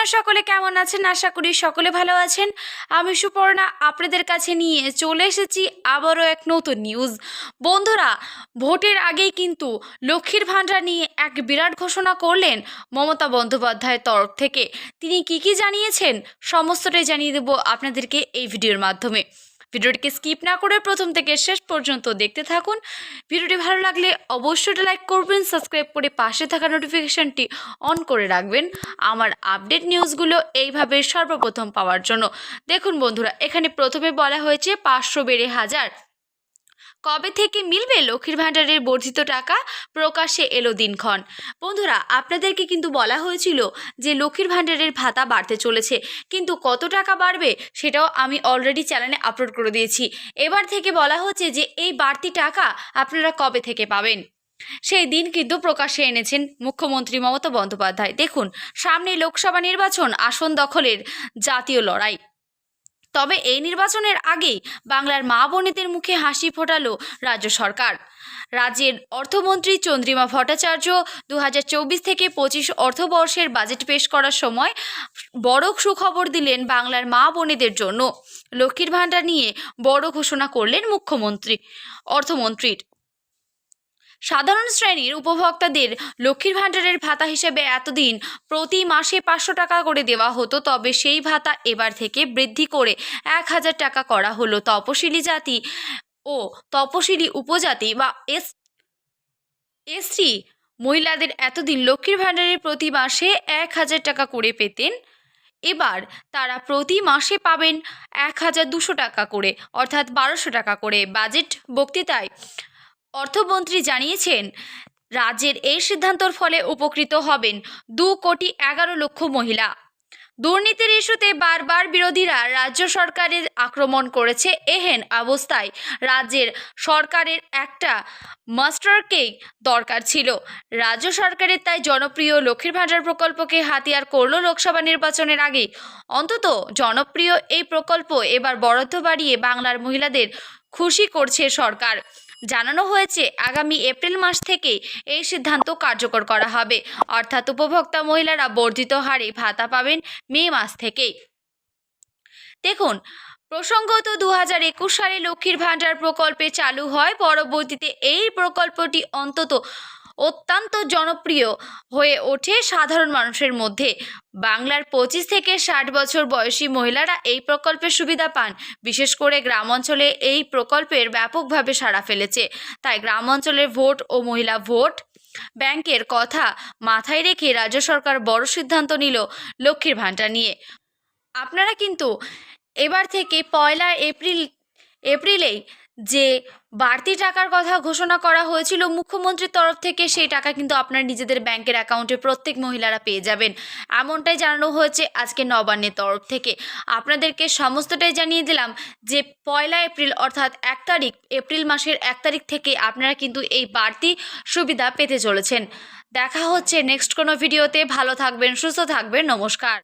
আপনারা সকলে কেমন আছেন? আশা করি সকলে ভালো আছেন। আমি সুপর্ণা আপনাদের কাছে নিয়ে চলে এসেছি আবারও এক নতুন নিউজ বন্ধুরা, ভোটের আগেই কিন্তু লক্ষ্মীর ভাণ্ডার নিয়ে এক বিরাট ঘোষণা করলেন মমতা বন্দ্যোপাধ্যায়ের তরফ থেকে। তিনি কি কি জানিয়েছেন, সমস্তটাই জানিয়ে দেব আপনাদেরকে এই ভিডিওর মাধ্যমে। ভিডিওটিকে স্কিপ না করে প্রথম থেকে শেষ পর্যন্ত দেখতে থাকুন। ভিডিওটি ভালো লাগলে অবশ্যই লাইক করবেন, সাবস্ক্রাইব করে পাশে থাকা নোটিফিকেশানটি অন করে রাখবেন। আমার আপডেট নিউজগুলো এইভাবে সর্বপ্রথম পাওয়ার জন্য। দেখুন বন্ধুরা, এখানে প্রথমে বলা হয়েছে পাঁচশো বেড়ে হাজার। কবে থেকে মিলবে লক্ষ্মীর ভাণ্ডারের বর্ধিত টাকা? প্রকাশ্যে এলো দিনক্ষণ। বন্ধুরা, আপনাদেরকে কিন্তু বলা হয়েছিল যে লক্ষ্মীর ভাণ্ডারের ভাতা বাড়তে চলেছে। কিন্তু কত টাকা বাড়বে সেটাও আমি অলরেডি চ্যানেলে আপলোড করে দিয়েছি। এবার থেকে বলা হচ্ছে যে এই বাড়তি টাকা আপনারা কবে থেকে পাবেন? সেই দিন কিন্তু প্রকাশ্যে এনেছেন মুখ্যমন্ত্রী মমতা বন্দ্যোপাধ্যায়। দেখুন, সামনে লোকসভা নির্বাচন আসন দখলের জাতীয় লড়াই। তবে এই নির্বাচনের আগেই বাংলার মা বোনেদের মুখে হাসি ফোটাল রাজ্য সরকার। রাজ্যের অর্থমন্ত্রী চন্দ্রিমা ভট্টাচার্য দু হাজার চব্বিশ থেকে পঁচিশ অর্থবর্ষের বাজেট পেশ করার সময় বড় সুখবর দিলেন বাংলার মা বোনেদের জন্য। লক্ষ্মীর ভাণ্ডার নিয়ে বড় ঘোষণা করলেন মুখ্যমন্ত্রী, অর্থমন্ত্রীর। সাধারণ শ্রেণির উপভোক্তাদের লক্ষ্মীর ভাণ্ডারের ভাতা হিসেবে এতদিন প্রতি মাসে পাঁচশো টাকা করে দেওয়া হতো, তবে সেই ভাতা এবার থেকে বৃদ্ধি করে এক হাজার টাকা করা হলো। তপশিলি জাতি ও তপশিলি উপজাতি বা এস এসসি মহিলাদের এতদিন লক্ষ্মীর ভাণ্ডারের প্রতি মাসে এক হাজার টাকা করে পেতেন। এবার তারা প্রতি মাসে পাবেন এক হাজার দুশো টাকা করে, অর্থাৎ বারোশো টাকা করে। বাজেট বক্তৃতায় অর্থমন্ত্রী জানিয়েছেন, রাজ্যের এই সিদ্ধান্তর ফলে উপকৃত হবেন দু কোটি এগারো লক্ষ মহিলা। দুর্নীতির ইস্যুতে বারবার বিরোধীরা রাজ্য সরকারের আক্রমণ করেছে এহেন অবস্থায় রাজ্যের সরকারের একটা মাস্টারকেই দরকার ছিল। রাজ্য সরকারের তাই জনপ্রিয় লক্ষ্মীর ভাণ্ডার প্রকল্পকে হাতিয়ার করল লোকসভা নির্বাচনের আগে অন্তত জনপ্রিয় এই প্রকল্প এবার বরাদ্দ বাড়িয়ে বাংলার মহিলাদের খুশি করছে সরকার। জানানো হয়েছে, আগামী এপ্রিল মাস থেকে এই সিদ্ধান্ত কার্যকর করা হবে। অর্থাৎ উপভোক্তা মহিলারা বর্ধিত হারে ভাতা পাবেন মে মাস থেকেই। দেখুন, প্রসঙ্গত দু হাজার একুশ সালে লক্ষ্মীর ভাণ্ডার প্রকল্পে চালু হয়, পরবর্তীতে এই প্রকল্পটি অন্তত অত্যন্ত জনপ্রিয় হয়ে ওঠে সাধারণ মানুষের মধ্যে। বাংলার পঁচিশ থেকে ষাট বছর বয়সী মহিলারা এই প্রকল্পের সুবিধা পান। বিশেষ করে গ্রাম অঞ্চলে এই প্রকল্পের ব্যাপকভাবে সাড়া ফেলেছে। তাই গ্রাম অঞ্চলের ভোট ও মহিলা ভোট ব্যাংকের কথা মাথায় রেখে রাজ্য সরকার বড় সিদ্ধান্ত নিল লক্ষ্মীর ভাণ্ডার নিয়ে। আপনারা কিন্তু এবার থেকে পয়লা এপ্রিল, এপ্রিলেই যে বাড়তি টাকার কথা ঘোষণা করা হয়েছিল, মুখ্যমন্ত্রীর তরফ থেকে সেই টাকা কিন্তু আপনার নিজেদের ব্যাংকের অ্যাকাউন্টে প্রত্যেক মহিলারা পেয়ে যাবেন। এমনটাই জানানো হয়েছে আজকে নবান্নের তরফ থেকে। আপনাদেরকে সমস্তটাই জানিয়ে দিলাম যে পয়লা এপ্রিল অর্থাৎ এক তারিখ, এপ্রিল মাসের এক তারিখ থেকে আপনারা কিন্তু এই বাড়তি সুবিধা পেতে চলেছেন। দেখা হচ্ছে নেক্সট কোনো ভিডিওতে। ভালো থাকবেন, সুস্থ থাকবেন। নমস্কার।